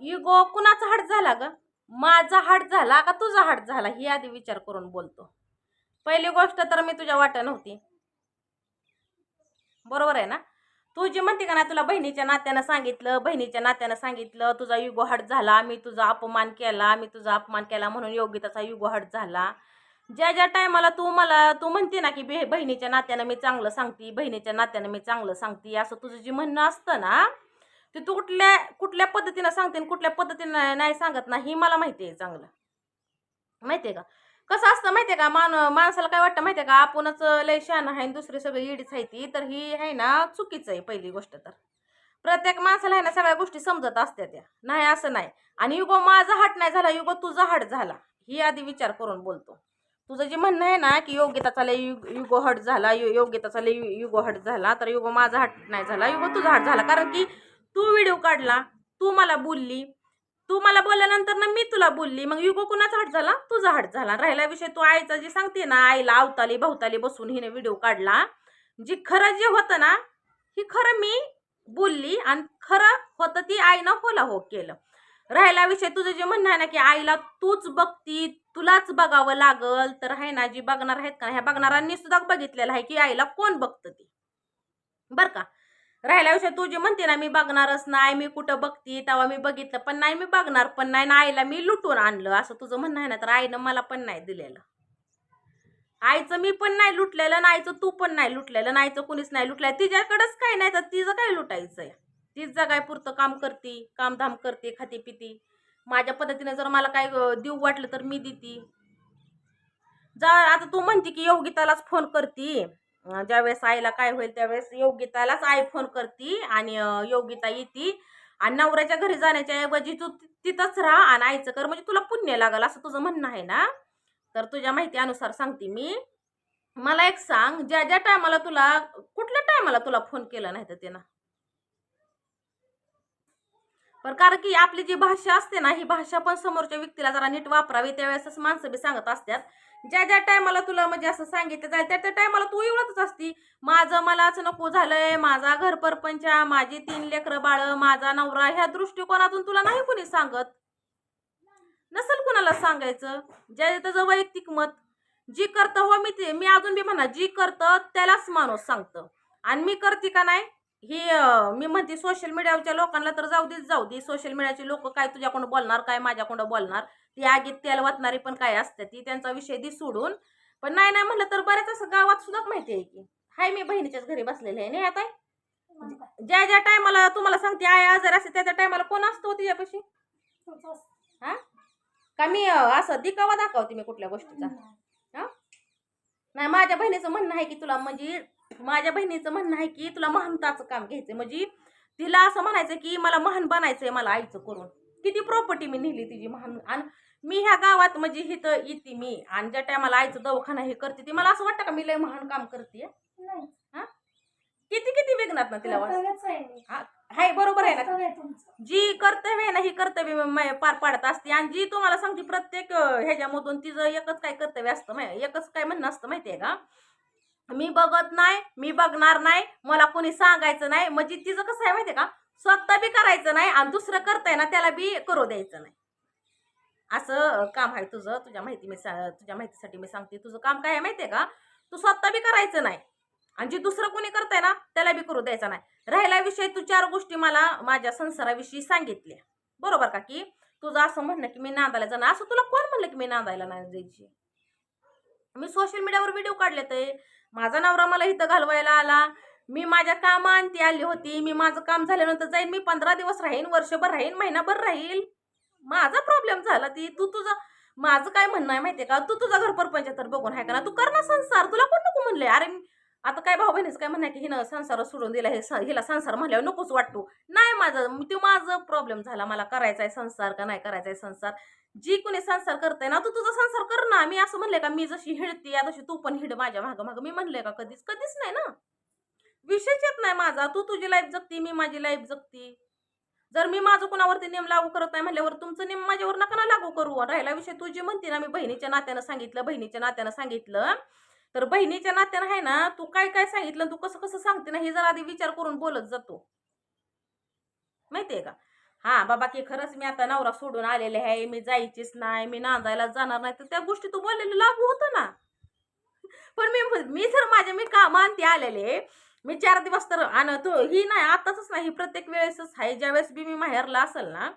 Ego कुणाचा हाट झाला ग? माझा हाट झाला का तुझा हाट झाला? ही आधी विचार करून बोलतो. पहिली गोष्ट तर मी तुझ्या वाट्या नव्हती. बरोबर आहे ना? तू जी म्हणते का ना तुला बहिणीच्या नात्यानं सांगितलं बहिणीच्या नात्यानं सांगितलं तुझा युगो हट झाला मी तुझा अपमान केला मी तुझा अपमान केला म्हणून योगिताचा युगो हट झाला. ज्या ज्या टायमाला तू मला तू म्हणते ना की बे बहिणीच्या नात्यानं मी चांगलं सांगते बहिणीच्या नात्यानं मी चांगलं सांगते असं तुझं जे म्हणणं असतं ना ते तू कुठल्या कुठल्या पद्धतीनं सांगते कुठल्या पद्धतीनं नाही सांगत ना हे मला माहिती आहे चांगलं. माहिती आहे का? कसं असतं माहिती आहे का? मान माणसाला काय वाटतं माहिती आहे का? आपणच लय शान आहे आणि दुसरी सगळी इडीच आहे ती तर ही आहे ना चुकीचं आहे पहिली गोष्ट तर. प्रत्येक माणसाला आहे ना सगळ्या गोष्टी समजत असत्या त्या. नाही असं नाही. आणि युगो माझा हाट नाही झाला युगो तुझा हाट झाला. ही आधी विचार करून बोलतो. तुझं जे म्हणणं आहे ना की योग्यता लय युग युगो हट झाला यु योग्यताचा युगो हट झाला तर युगो माझा हट नाही झाला युगो तुझा हट झाला. कारण की तू व्हिडिओ काढला तू मला बोलली तू मला बोलल्यानंतर ना मी तुला बोलली मग युगो कुणाचा हट झाला? तुझा हट झाला. राहिला विषय तू आईचा जे सांगते ना आईला अवताली भवताली बसून हिने व्हिडिओ काढला. जी खरं जे होतं ना ही खरं मी बोलली आणि खरं होतं ती आईनं होला हो केलं. राहिला विषय तुझं जे म्हणणं आहे ना की आईला तूच बघती तुलाच बघावं लागल तर आहे ना जी बघणार आहेत का ह्या बघणाऱ्यांनी सुद्धा बघितलेलं आहे की आईला कोण बघतं ती. बरं का? राहिला विषय तू जी म्हणते ना मी बघणारच नाही मी कुठं बघते तेव्हा मी बघितलं पण नाही मी बघणार पण नाही ना आईला मी लुटून आणलं. असं तुझं म्हणणं आहे ना तर आईनं मला पण नाही दिलेलं. आईचं मी पण नाही लुटलेलं नाहीचं आईचं तू पण नाही लुटलेलं नाहीचं आईचं कुणीच नाही लुटलं तिच्याकडंच काय नाही तर तिचं काय लुटायचं आहे तीच जगायपुरतं काम करते कामधाम करते खाती पिती. माझ्या पद्धतीने जर मला काय देऊ वाटलं तर मी देते. जा आता तू म्हणते की योगितालाच फोन करती. ज्यावेळेस आईला काय होईल त्यावेळेस योगितालाच आई फोन करती आणि योगिता येते आणि नवऱ्याच्या घरी जाण्याच्या ऐवजी तू तिथंच राहा आणि आईचं कर. म्हणजे तुला पुण्य लागल असं तुझं म्हणणं आहे ना? तर तुझ्या माहितीनुसार सांगते मी. मला एक सांग ज्या ज्या टायमाला तुला कुठल्या टायमाला तुला फोन केला नाही तर त्यानं पण कारण की आपली जी भाषा असते ना ही भाषा पण समोरच्या व्यक्तीला जरा नीट वापरावी त्यावेळेसच माणसं बी सांगत असतात ज्या ज्या टायमाला तुला म्हणजे असं सांगितलं जाईल त्या त्या टायमाला तू एवढंच असती. माझं मलाच नको झालंय माझा घर परपंच माझी तीन लेकरं बाळ माझा नवरा ह्या दृष्टिकोनातून तुला नाही कोणी सांगत. नसेल कुणाला सांगायचं? ज्या त्याचं वैयक्तिक मत. जी करतं हो मी ते मी अजून बी म्हणा जी करतं त्यालाच माणूस सांगतं. आणि मी करते का नाही? ही मी म्हणते सोशल मीडियाच्या लोकांना तर जाऊ देच जाऊ दे. सोशल मीडियाचे लोक काय तुझ्याकडून बोलणार काय माझ्याकडून बोलणार? ती आगीत तेल वाटणारी पण काय असते ती? त्यांचा विषय दे सोडून. पण नाही नाही म्हणलं तर बऱ्याच असं गावात सुद्धा माहिती आहे की हाय मी बहिणीच्याच घरी बसलेले आहे नाही आता? ज्या ज्या टायमाला तुम्हाला सांगते आय आजार असते त्या त्या टायमाला कोण असतो तिच्यापाशी? हा? का मी असं दिकावा दाखवते मी कुठल्या गोष्टीचा? हा? नाही माझ्या बहिणीचं म्हणणं आहे की तुला म्हणजे माझ्या बहिणीचं म्हणणं आहे की तुला महानताचं काम घ्यायचं म्हणजे तिला असं म्हणायचं की मला महान बनायचंय मला आईचं करून. किती प्रॉपर्टी मी नेली तिची महान. आणि मी ह्या गावात म्हणजे इथं येते मी. आणि ज्या टायमाला आईचं दवाखाना हे करते ती मला असं वाटतं का मी लय महान काम करते? किती किती वेगनात ना तिला हाय बरोबर आहे ना? जी कर्तव्य आहे ना ही कर्तव्य पार पाडत असते. आणि जी तुम्हाला सांगते प्रत्येक ह्याच्यामधून तिचं एकच काय कर्तव्य असतं एकच काय म्हणणं असतं माहितीये का? मी बघत नाही मी बघणार नाही मला कोणी सांगायचं नाही. म्हणजे तिचं कसं आहे माहितीये का? स्वतः बी करायचं नाही आणि दुसरं करताय ना त्याला बी करू द्यायचं नाही. असं काम आहे तुझं तुझ्या माहिती मी सा- तुझ्या माहितीसाठी मी सांगते. तुझं काम काय आहे माहितीये का? तू स्वतः बी करायचं नाही. आणि जे दुसरं कोणी करताय ना त्याला बी करू द्यायचा नाही. राहिला विषय तू चार गोष्टी मला माझ्या संसाराविषयी सांगितल्या. बरोबर का की? तुझं असं म्हणणं की मी नांदायला जाणार. असं तुला कोण म्हणलं की मी नांदायला नाही जायची? मी सोशल मीडियावर व्हिडिओ काढले ते माझा नवरा मला इथं घालवायला आला. मी माझ्या कामांती आली होती. मी माझं काम झाल्यानंतर जाईन. मी पंधरा दिवस राहीन वर्षभर राहीन महिनाभर राहील. माझा प्रॉब्लेम झाला ती. तू तुझं माझं काय म्हणणं आहे माहितीये का? तू तुझा घर परपंच तर बघून आहे का ना? तू कर ना संसार. तुला कोण नको म्हणले अरे मी- आता काय भाऊ बहिणीच काय म्हणा की हिनं संसार सोडून दिला हे हिला संसार म्हणल्यावर नकोच वाटतो नाही माझं ते माझं प्रॉब्लेम झाला मला करायचा आहे संसार का नाही करायचा आहे संसार. जी कोणी संसार करते ना तू तुझा संसार कर ना. मी असं म्हणले का मी जशी हिडते तशी तू पण हिड माझ्या मागं मागं. मी म्हणले का कधीच? कधीच नाही ना. विषयच येत नाही माझा. तू तुझी लाईफ जगती मी माझी लाईफ जगती. जर मी माझं कुणावरती नेम लागू करत नाही म्हणल्यावर तुमचं नेम माझ्यावर नका ना लागू करू. राहिला विषय तुझी म्हणते ना मी बहिणीच्या नात्यानं सांगितलं बहिणीच्या नात्यानं सांगितलं तर बहिणीच्या नात्यानं आहे ना तू काय काय सांगितलं तू कसं कसं सांगते ना हे जर आधी विचार करून बोलत जातो माहितीये का? हा बाबा की खरंच मी आता नवरा सोडून आलेले आहे मी जायचीच नाही मी नांदायला जाणार नाही. तर त्या गोष्टी तू बोललेलं लागू होतं ना. पण मी मी जर माझ्या मी का मानते आलेले मी चार दिवस तर आण तो ही नाही आताच नाही ही प्रत्येक वेळेसच आहे. ज्यावेळेस बी मी माहेरला असेल ना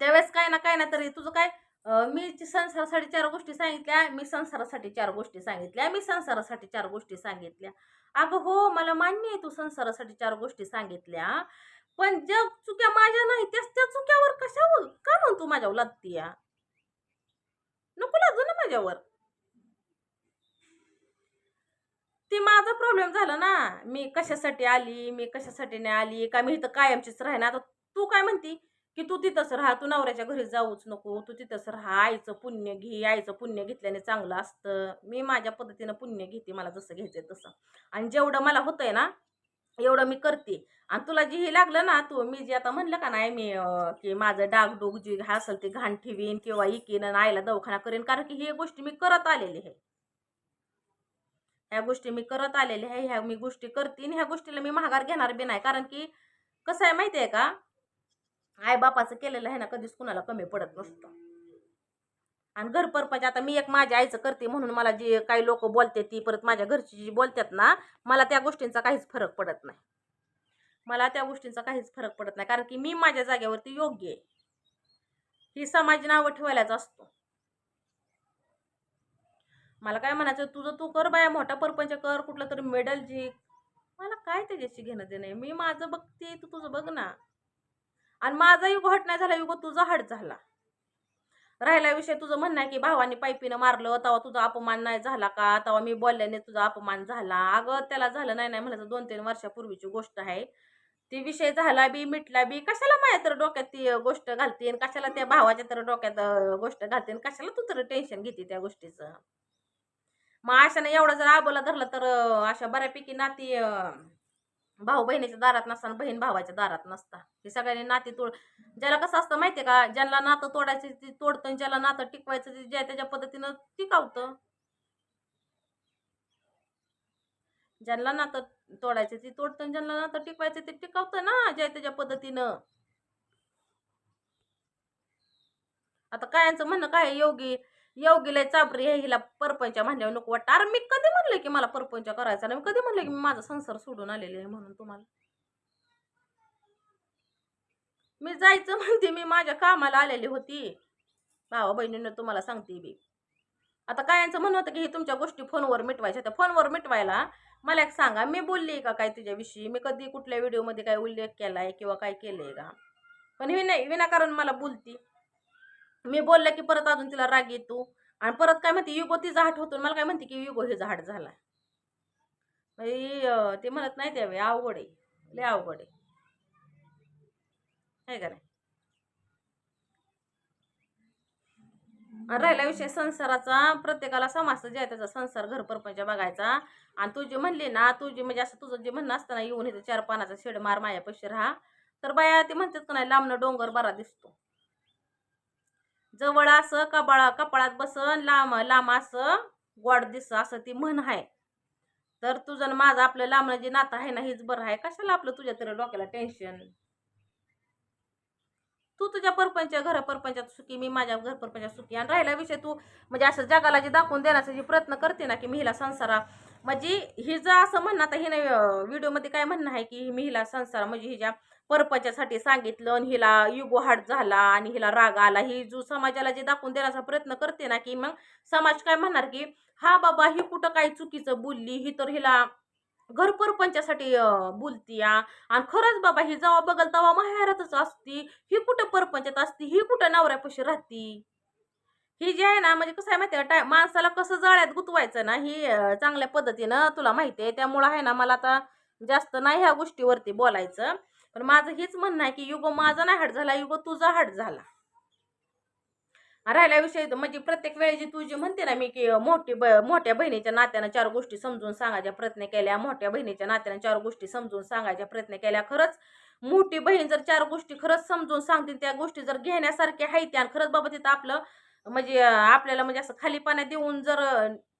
त्यावेळेस काय ना काय ना तरी तुझं काय मी संसारासाठी चार गोष्टी सांगितल्या मी संसारासाठी चार गोष्टी सांगितल्या मी संसारासाठी चार गोष्टी सांगितल्या. अगं हो मला मान्य आहे तू संसारासाठी चार गोष्टी सांगितल्या पण ज्या चुक्या माझ्या नाही त्याच त्या चुक्यावर कशावर? का म्हणून तू माझ्यावर लागती या नको लाजू ना माझ्यावर. ते माझा प्रॉब्लेम झाला ना. मी कशासाठी आली मी कशासाठी नाही आली का मी इथं कायमचीच राहणार आता तू काय म्हणती? की तू तिथंच राहा तू नवऱ्याच्या घरी जाऊच नको तू तिथंच राहा आईचं पुण्य घे आईचं पुण्य घेतल्याने चांगलं असतं. मी माझ्या पद्धतीनं पुण्य घेते मला जसं घ्यायचं आहे तसं. आणि जेवढं मला होतंय ना एवढं मी करते. आणि तुला जे हे लागलं ना तू मी जे आता म्हणलं का नाही मी की माझं डागडूग जी असेल ते घाण ठेवीन किंवा इकेन आणि आईला दवाखाना करेन कारण की हे गोष्टी मी करत आलेली आहे. ह्या गोष्टी मी करत आलेल्या आहे ह्या मी गोष्टी करते आणि ह्या गोष्टीला मी महागार घेणार बी नाही. कारण की कसं आहे माहिती आहे का? आईबापाचं केलेलं आहे ना कधीच कुणाला कमी पडत नसतं. आणि घर परपंच आता मी एक माझ्या आईचं करते म्हणून मला जे काही लोक बोलते ती परत माझ्या घरची जी बोलतात ना मला त्या गोष्टींचा काहीच फरक पडत नाही. मला त्या गोष्टींचा काहीच फरक पडत नाही कारण की मी माझ्या जागेवरती योग्य आहे. ही समाज नावं ठेवायलाच असतो. मला काय म्हणायचं तुझं तू कर बाया मोठा परपंच कर कुठलं तरी मेडल जिंक. मला काय त्याच्याशी घेणं देणं आहे? मी माझं बघते तू तुझं बघ ना. आणि माझा युग हट नाही झाला युग तुझा हट झाला. राहिला विषय तुझं म्हणणं आहे की भावाने पायपीनं मारलं तेव्हा तुझा अपमान नाही झाला का? तेव्हा मी बोलल्याने तुझा अपमान झाला. अगं त्याला झालं नाही नाही म्हणायचं. दोन तीन वर्षापूर्वीची गोष्ट आहे. ती विषय झाला बी मिटला बी. कशाला माझ्या तर डोक्यात ती गोष्ट घालतीन कशाला त्या भावाच्या तर डोक्यात गोष्ट घालतीन कशाला तू तर टेन्शन घेते त्या गोष्टीचं? मग अशाने एवढा जर आबोला धरलं तर अशा बऱ्यापैकी नाती भाऊ बहिणीच्या दारात नसताना बहीण भावाच्या दारात नसता. हे सगळ्यांनी नाती तोड ज्याला कसं असतं माहितीये का ज्यांना नातं तोडायचं ते तोडतं आणि ज्याला नातं टिकवायचं ते ज्या त्याच्या पद्धतीनं टिकावतं. ज्यांना नातं तोडायचं ते तोडतं आणि ज्यांना नातं टिकवायचं ते टिकवतं ना ज्या त्याच्या पद्धतीनं. आता कायांचं म्हणणं काय योगी? योगीला चाबरी हे हिला परपंच म्हणल्यावर नको वाटतं. अरे मी कधी म्हणलं की मला परपंच करायचा नाही? कधी म्हणलं की मी माझा संसार सोडून आलेले आहे म्हणून तुम्हाला? मी जायचं म्हणते मी माझ्या कामाला आलेली होती. भावा बहिणीनं तुम्हाला सांगते बी आता कायांचं म्हणणं होतं की हे तुमच्या गोष्टी फोनवर मिटवायच्या त्या फोनवर मिटवायला मला एक सांगा मी बोलली का काय तुझ्याविषयी मी कधी कुठल्या व्हिडिओमध्ये काय उल्लेख केलाय किंवा काय केलंय का? पण विना नाही विनाकारण मला बोलती. मी बोलले की परत अजून तिला राग येतो. आणि परत काय म्हणते युगो तिचा हाट होतो. मला काय म्हणते की युगो हे हाट झाला ते म्हणत नाही त्यावे अवघड आहे. लय अवघड आहे. आहे का नाही? राहिला विषय संसाराचा. प्रत्येकाला समाज जे आहे त्याचा संसार घर परपंच बघायचा. आणि तू जे म्हणली ना तू जे म्हणजे असं तुझं जे म्हणणं असतं ना येऊन हे चार पानाचा शेड मार मायापाशी राहा. तर बाया ते म्हणतात का नाही लांबणं डोंगर बरा दिसतो. जवळ असं कपाळा कपाळात बसन लांब लांब असं गोड दिस असं ती म्हण आहे तर तुझं आणि माझं आपलं लांबणं जे नातं आहे ना हेच बरं आहे कशाला आपलं तुझ्या तरी डोक्याला टेन्शन तू तुझ्या परपंच घर परपंचात सुखी मी माझ्या घर परपंचात सुखी. आणि राहिला विषय तू म्हणजे असं जगाला जे दाखवून देण्याचा जे प्रयत्न करते ना की मी हिला संसारा म्हणजे हिचं असं म्हणणं आता हिने व्हिडिओमध्ये काय म्हणणं आहे की मी हिला संसार म्हणजे हिच्या परपंचासाठी सांगितलं आणि हिला युगोहाट झाला आणि हिला राग आला. ही जो समाजाला जे दाखवून देण्याचा प्रयत्न करते ना की मग समाज काय म्हणणार की हा बाबा ही कुठं काही चुकीचं बोलली ही तर हिला घर परपंचासाठी बोलती आणि खरंच बाबा ही जेव्हा बघल तेव्हा माहेरातच असती ही कुठं परपंचात असती ही कुठं नवऱ्यापाशी राहती? ही जी आहे ना म्हणजे कसं आहे माहिती आहे टाय माणसाला कसं जाळ्यात गुतवायचं ना ही चांगल्या पद्धतीनं तुला माहिती आहे. त्यामुळं आहे ना मला आता जास्त नाही ह्या गोष्टीवरती बोलायचं. पण माझं हेच म्हणणं आहे की युगो माझा नाही हट झाला युगो तुझा हट झाला. राहिल्याविषयी विषय म्हणजे प्रत्येक वेळेची तू जी म्हणते ना मी की मोठी ब मोठ्या बहिणीच्या नात्यानं चार गोष्टी समजून सांगायच्या प्रयत्न केल्या मोठ्या बहिणीच्या नात्यानं चार गोष्टी समजून सांगायच्या प्रयत्न केल्या खरंच मोठी बहीण जर चार गोष्टी खरंच समजून सांगते त्या गोष्टी जर घेण्यासारख्या आहेत आणि खरंच बाबा तिथं आपलं म्हणजे आपल्याला म्हणजे असं खाली पाण्यात देऊन जर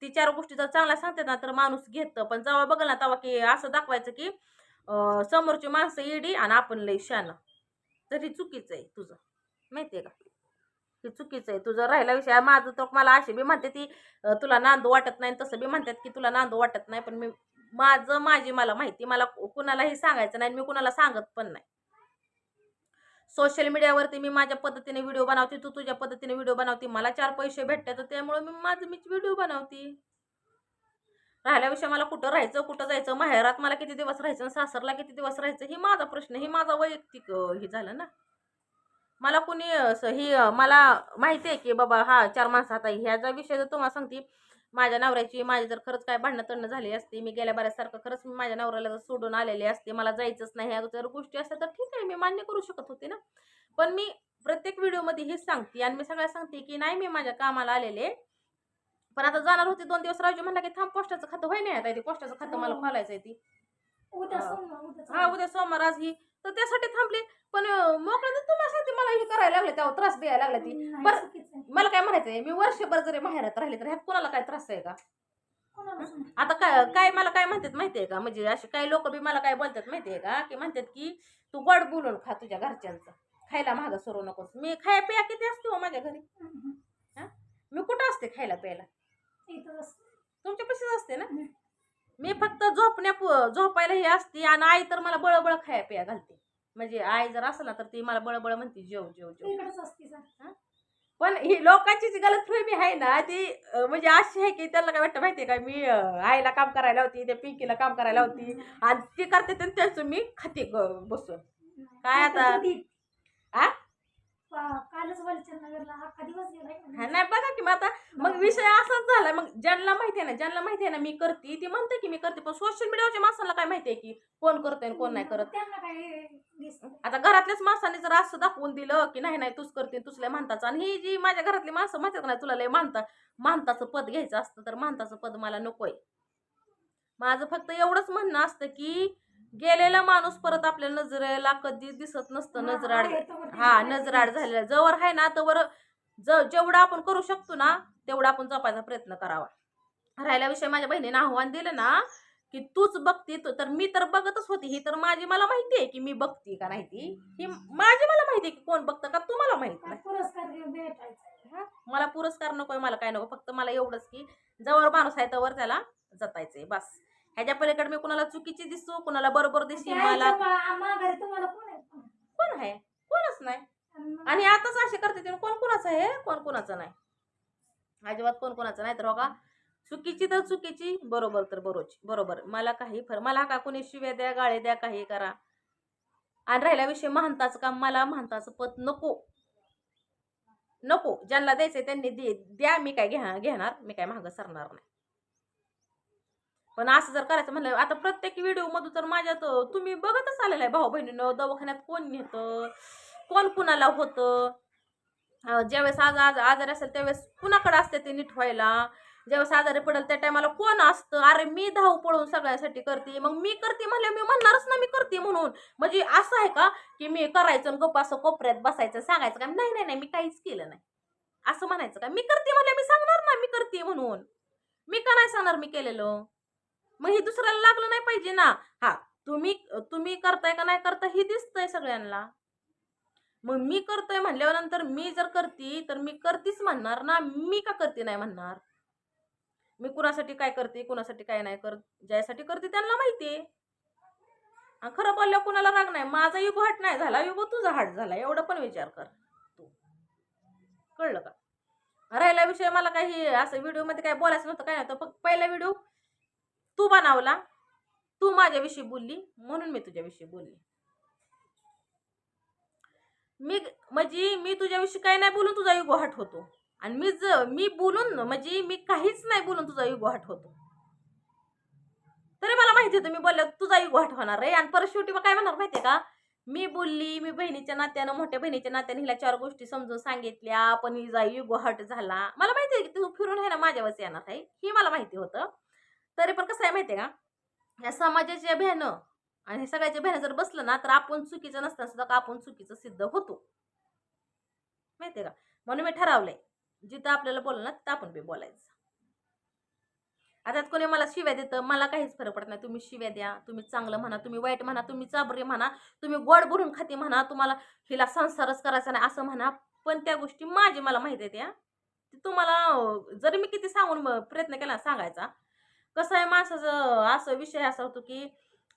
ती चार गोष्टी जर चांगल्या सांगतात ना तर माणूस घेतं. पण जेव्हा बघल ना तेव्हा की असं दाखवायचं की समोरची माणसं इडी आणि आपण लई शानं. तर ही चुकीचं आहे तुझं. माहितीये का? हे चुकीचं आहे. तुझं राहिला विषय. माझं तर मला अशी बी म्हणते ती तुला नांदू वाटत नाही तसं बी म्हणतात की तुला नांदू वाटत नाही. पण मी माझं माझी मला माहिती. मला कुणालाही सांगायचं नाही आणि मी कुणाला सांगत पण नाही. सोशल मीडियावरती मी माझ्या पद्धतीने व्हिडिओ बनवते तू तुझ्या पद्धतीने व्हिडिओ बनवते मला चार पैसे भेटतात तर त्यामुळे मी माझं मीच व्हिडिओ बनवते. राहिल्याविषयी मला कुठं राहायचं कुठं जायचं माहेरात मला किती दिवस राहायचं सासरला किती दिवस राहायचं हे माझा प्रश्न हे माझा वैयक्तिक हे झालं ना. मला कुणी असं ही मला माहिती आहे की बाबा हा चार माणसं आता ह्याचा विषय जर तुम्हाला सांगते माझ्या नवऱ्याची माझी जर खरंच काय भांडणं तणं झाली असती मी गेल्या बऱ्याचसारखं खरंच मी माझ्या नवऱ्याला जर सोडून आलेली असते मला जायचंच नाही ह्या जर गोष्टी असतात तर ठीक आहे मी मान्य करू शकत होते ना. पण मी प्रत्येक व्हिडिओमध्ये हेच सांगते आणि मी सगळ्या सांगते की नाही मी माझ्या कामाला आलेले. पण आता जाणार होते दोन दिवस राजू म्हणला की थांब पोस्टाचं खातं होय नाही आता पोस्टाचं खातं मला खोलायचं आहे ती. हा. हा उद्या सोमवार आज ही तर त्यासाठी थांबली. पण मोकळं तर तुम्हाला मला हे करायला लागले तेव्हा त्रास द्यायला लागला ती. बरं. मला काय म्हणायचंय मी वर्षभर जरी माहेरात राहिले तर ह्यात कोणाला काय त्रास आहे का? आता काय काय मला काय म्हणतात माहितीये का? म्हणजे असे काही लोक बी मला काय बोलतात माहितीये का? की म्हणतात की तू गोड बोलून खा तुझ्या घरच्यांचं. खायला मागं सरू नकोस. मी खाया पिया किती असते हो माझ्या घरी. मी कुठं असते खायला प्यायला. तुमच्या पशीच असते ना. मी फक्त झोपण्या झोपायला हे असते आणि आई तर मला बळबळ खाया पिया घालते म्हणजे आई जर असलं ना तर ती मला बळबळ म्हणते जेव जेव जेव. पण ही लोकांची जी गलतफहमी आहे ना ती म्हणजे अशी आहे की त्यांना काय वाटतं माहितीये का मी आईला काम करायला होती त्या पिंकीला काम करायला होती आणि ती करते त्याचं मी खाते बसून काय आता? आ? पा- कालच वलचंद नगरला अख्खा दिवस गेलाय हा, नाही बघा की मग आता मग विषय असाच झाला. मग ज्यांना माहिती आहे ना ज्यांना माहिती आहे ना मी करते ती म्हणते की मी करते पण सोशल मीडियावरच्या माणसाला काय माहिती आहे की कोण करतोय आणि कोण नाही करत? त्यांना काय दिसत आता घरातल्याच माणसाने जर असं दाखवून दिलं की नाही नाही तूच करते तूच लय मानताचं. आणि ही जी माझ्या घरातली माणसं म्हणतात नाही तुला लय मानता मानताचं पद घ्यायचं असतं तर मानताचं पद मला नकोय. माझं फक्त एवढंच म्हणणं असतं की गेलेला माणूस परत आपल्या नजरेला कधी दिसत नसतं नजराड. हा नजराड झालेला जवळ आहे ना तवर ज जेवढं आपण करू शकतो ना तेवढा आपण जपायचा प्रयत्न करावा. राहिल्या विषय माझ्या बहिणीने आव्हान दिलं ना की तूच बघती तू- तर मी तर बघतच होती. ही तर माझी मला माहिती आहे की मी बघती का नाही ती. ही माझी मला माहिती आहे की कोण बघतं का तुम्हाला माहीत नाही? मला पुरस्कार नकोय मला काय नको. फक्त मला एवढंच की जवळ माणूस आहे तवर त्याला जतायचंय. बस. ह्याच्या पलीकडे मी कुणाला चुकीची दिसू कुणाला बरोबर दिसू मला कोण आहे? कोण? आहे? कोणच नाही. आणि आताच असे करते कोण कोणाचं आहे? कोण कोणाचं नाही. अजिबात कोण कोणाचं नाही. तर बघा चुकीची तर चुकीची बरोबर तर बरोची बरोबर. मला काही फर मला का कोणी शिव्या द्या गाळे द्या काही करा? आणि राहिला विषय महंताचं काम मला महंताचं पद नको. नको. ज्यांना द्यायचंय त्यांनी दे द्या मी काय घ्या घेणार? मी काय मागं सरणार नाही. पण असं जर करायचं म्हणलं आता प्रत्येक व्हिडिओ मधून तर माझ्यात तुम्ही बघतच आलेलं आहे भाऊ बहिणीनं दवाखान्यात कोण नेतं कोण कुणाला होतं? ज्यावेळेस आज आज आजारी असेल त्यावेळेस कुणाकडे असते ते नीट व्हायला? ज्यावेळेस आजारी पडेल त्या टायमाला कोण असतं? अरे मी धाव पळून सगळ्यासाठी करते. मग मी करते म्हणले मी म्हणणारच ना मी करते म्हणून. म्हणजे असं आहे का? की मी करायचं आणि गप्प असं कोपऱ्यात बसायचं सांगायचं का नाही नाही नाही मी काहीच केलं नाही. असं म्हणायचं का? मी करते म्हणले मी सांगणार ना मी करते म्हणून. मी का नाही सांगणार मी केलेलं? मग हे दुसऱ्याला लागलं नाही पाहिजे ना. हा तुम्ही तुम्ही करताय का नाही करता हे दिसतंय सगळ्यांना. मग मी करतोय म्हणल्यावर नंतर मी जर करते तर मी करतीच म्हणणार ना. मी का करते नाही म्हणणार? मी कुणासाठी काय करते कुणासाठी काय नाही करत ज्यासाठी करते त्यांना माहिती आहे. खरं बोलल्यावर कुणाला राग नाही? माझा युग हट नाही झाला. युग तुझा हाट झाला. एवढं पण विचार कर तू. कळलं का? राहिला विषय मला काही असं व्हिडिओमध्ये काय बोलायचं नव्हतं काय नव्हतं. फक्त पहिला व्हिडिओ तू बनावला तू माझ्याविषयी बोलली म्हणून मी तुझ्याविषयी बोलली. मी म्हणजे मी तुझ्याविषयी काही नाही बोलून तुझा युगोहाट होतो. आणि मी ज मी बोलून म्हणजे मी काहीच नाही बोलून तुझा युगोहाट होतो. तरी मला माहिती होतं मी बोलले तुझा युगोहाट होणार आहे. आणि परत शेवटी मग काय म्हणणार माहिती आहे का? मी बोलली मी बहिणीच्या नात्यानं मोठ्या बहिणीच्या नात्यानं हिला चार गोष्टी समजून सांगितल्या पण हिचा युगोहाट झाला. मला माहिती आहे की तू फिरून आहे ना माझ्यावरच येणार आहे. हे मला माहिती होतं. तरी पण कसं आहे माहिती आहे का? या समाजाच्या भ्यानं आणि हे सगळ्याच्या भ्यानं जर बसलं ना तर आपण चुकीचं नसताना सुद्धा का आपण चुकीचं सिद्ध होतो? माहितीये का? म्हणून मी ठरवलंय जिथं आपल्याला बोललं ना तिथं आपण बी बोलायचं. आता कोणी मला शिव्या देतं मला काहीच फरक पडत नाही. तुम्ही शिव्या द्या तुम्ही चांगलं म्हणा तुम्ही वाईट म्हणा तुम्ही चाबरी म्हणा तुम्ही गोड भरून खाते म्हणा तुम्हाला हिला संसारच करायचा नाही असं म्हणा. पण त्या गोष्टी माझी मला माहिती आहेत या. तुम्हाला जरी मी किती सांगून प्रयत्न केला सांगायचा कसं आहे माणसाचं असं विषय असा होतो की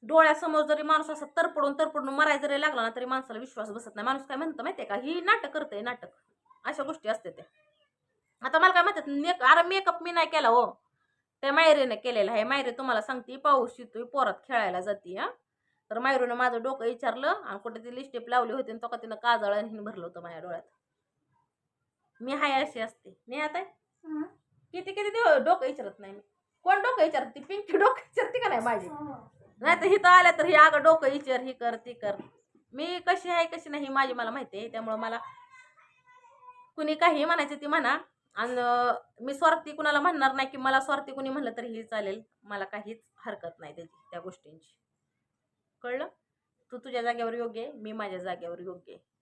डोळ्यासमोर जरी माणूस असं तरपडून तरपडून मरायला जरी लागला ना तरी माणसाला विश्वास बसत नाही. माणूस काय म्हणतं माहितीये का ही नाटक करते नाटक. अशा गोष्टी असते त्या. आता मला काय म्हणतात मेक अरे मेकअप मी नाही केला हो. त्या मायरीने केलेला आहे. मायरी तुम्हाला सांगते पाऊस येतोय पोरात खेळायला जाते हा. तर मायरूने माझं डोकं विचारलं आणि कुठे ती लिस्टेप लावली होती आणि तो का तिनं काजळ आणि भरलं होतं माझ्या डोळ्यात. मी हाय अशी असते. मी आता. किती किती डोकं विचारत नाही मी. कोण डोकं विचारते? पिंकी डोकं विचारते का नाही माझी? हो. नाही तर हिथं आल्या तर ही अगं डोकं विचार ही कर ती कर. मी कशी आहे कशी नाही ही माझी मला माहिती आहे. त्यामुळं मला कुणी काही म्हणायचं ती म्हणा. आणि मी स्वार्थी कुणाला म्हणणार नाही की मला स्वार्थी कुणी म्हणलं तरीही चालेल. मला काहीच हरकत नाही त्याची त्या गोष्टींची. कळलं? तू तुझ्या जागेवर योग्य आहे मी माझ्या जागेवर योग्य आहे.